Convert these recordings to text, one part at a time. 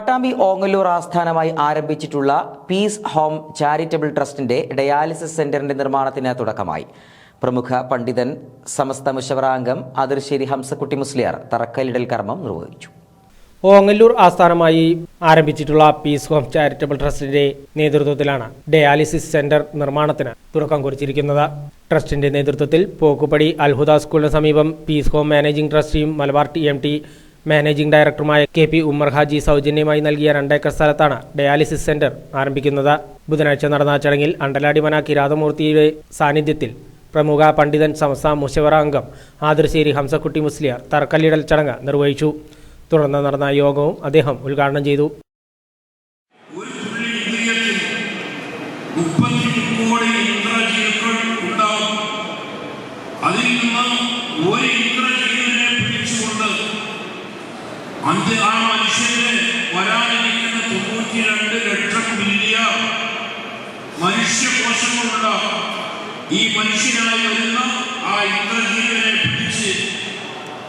പട്ടാമ്പി ഓങ്ങല്ലൂർ ആസ്ഥാനമായി ആരംഭിച്ചിട്ടുള്ള peace home charitable ട്രസ്റ്റിന്റെ ഡയാലിസിസ് സെന്ററിന്റെ നിർമ്മാണത്തിന് തുടക്കമായി. പ്രമുഖ പണ്ഡിതൻ സമസ്ത മുഷവറാംഗം അതിർശ്ശേരി ഹംസക്കുട്ടി മുസ്ലിയാർ തറക്കല്ലിടൽ കർമ്മം നിർവഹിച്ചു. ഓങ്ങല്ലൂർ ആസ്ഥാനമായി ആരംഭിച്ചിട്ടുള്ള പീസ് ഹോം ചാരിറ്റബിൾ ട്രസ്റ്റിന്റെ നേതൃത്വത്തിലാണ് ഡയാലിസിസ് സെന്റർ നിർമ്മാണത്തിന് തുടക്കം കുറിച്ചിരിക്കുന്നത്. ട്രസ്റ്റിന്റെ നേതൃത്വത്തിൽ പോക്കുപടി അൽഹുദ സ്കൂളിന് സമീപം peace home managing ട്രസ്റ്റിയും Malabar T M T managing ഡയറക്ടറുമായ കെ പി ഉമ്മർ ഹാജി സൗജന്യമായി നൽകിയ രണ്ടേക്കർ സ്ഥലത്താണ് ഡയാലിസിസ് സെന്റർ ആരംഭിക്കുന്നത്. ബുധനാഴ്ച നടന്ന ചടങ്ങിൽ അണ്ടലാടിമന കിരാതമൂർത്തിയുടെ സാന്നിധ്യത്തിൽ പ്രമുഖ പണ്ഡിതൻ സംസ്ഥ മുഷവറ അംഗം ആതിർശ്ശേരി ഹംസക്കുട്ടി മുസ്ലിയാർ തറക്കല്ലിടൽ ചടങ്ങ് നിർവഹിച്ചു. തുടർന്ന് നടന്ന യോഗവും അദ്ദേഹം ഉദ്ഘാടനം ചെയ്തു. അതിൽ നിന്ന് അന്ത്യ ആ മനുഷ്യന് വരാനിരിക്കുന്ന തൊണ്ണൂറ്റിരണ്ട് ലക്ഷം മില്യൺ മനുഷ്യകോശങ്ങളുള്ള ഈ മനുഷ്യനായി വരുന്ന ആ ഇന്ദ്രജീവനെ പിടിച്ച്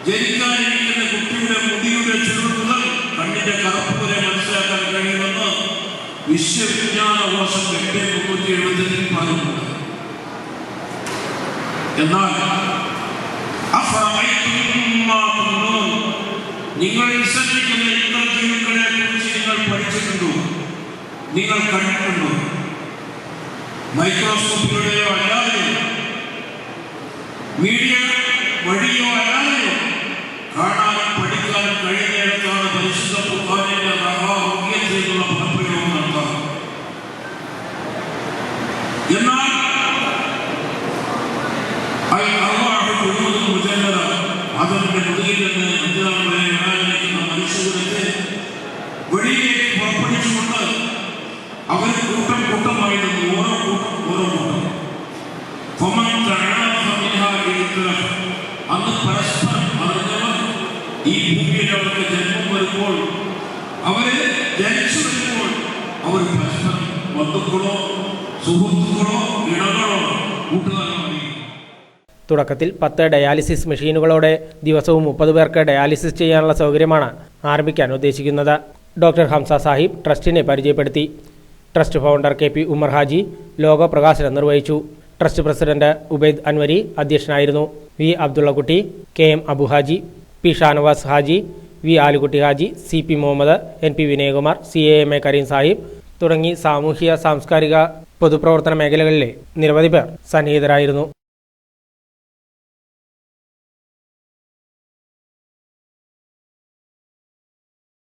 ജനിക്കാനിരിക്കുന്ന കുട്ടിയുടെ മുടിയുടെ ചുരുൾ മുതൽ കണ്ണിന്റെ കറുപ്പ് വരെ മനസ്സിലാക്കാൻ കഴിയുമെന്ന് വിശ്വവിജ്ഞാന കോശം എട്ട് മുന്നൂറ്റി എഴുപതിൽ പറയുന്നുണ്ട് എന്നാൽ അഫറഅയ്തും മാ തുംനൂൻ? നിങ്ങൾ വിശ്വസിക്കുന്ന ഇന്ദ്രജീവികളെ കുറിച്ച് നിങ്ങൾ പഠിച്ചിട്ടുണ്ടോ? നിങ്ങൾ കണ്ടിട്ടുണ്ടോ? മൈക്രോസ്കോപ്പിലൂടെയോ അല്ലാതെയോ? മീഡിയ വഴിയോ അല്ലാതെയോ? കാണാനും പഠിക്കാനും കഴിയുന്നിടത്താണ് പരിശുദ്ധ കുർബാനയുടെ മഹാഭോഗ്യത്തിലുള്ള പദപ്രയോഗം നടത്താറ് എന്നാൽ അതിന്റെ മുതുകിൽ നിന്ന് അന്ത്യനാൾ വരെ വരാനിരിക്കുന്ന മനുഷ്യകുലത്തെ വെളിയിലേക്ക് പുറപ്പെടുവിച്ചുകൊണ്ട് അവർ കൂട്ടം പരസ്പരം ഈ അവർ തുടക്കത്തിൽ പത്ത് ഡയാലിസിസ് മെഷീനുകളോടെ ദിവസവും മുപ്പത് പേർക്ക് ഡയാലിസിസ് ചെയ്യാനുള്ള സൗകര്യമാണ് ആരംഭിക്കാൻ ഉദ്ദേശിക്കുന്നത്. ഡോക്ടർ ഹംസ സാഹിബ് ട്രസ്റ്റിനെ പരിചയപ്പെടുത്തി. Trust founder K P Umar Haji logo പ്രകാശനം നിർവഹിച്ചു. ട്രസ്റ്റ് പ്രസിഡന്റ് ഉബൈദ് അൻവരി അധ്യക്ഷനായിരുന്നു. V Abdullakutty K M Abuhaji P Shanavas Haji V Alukutty Haji C P Muhammad N P Vinayakumar C A M A Kareem Sahib തുടങ്ങി സാമൂഹിക സാംസ്കാരിക പൊതുപ്രവർത്തന മേഖലകളിലെ നിരവധി പേർ സന്നിഹിതരായിരുന്നു.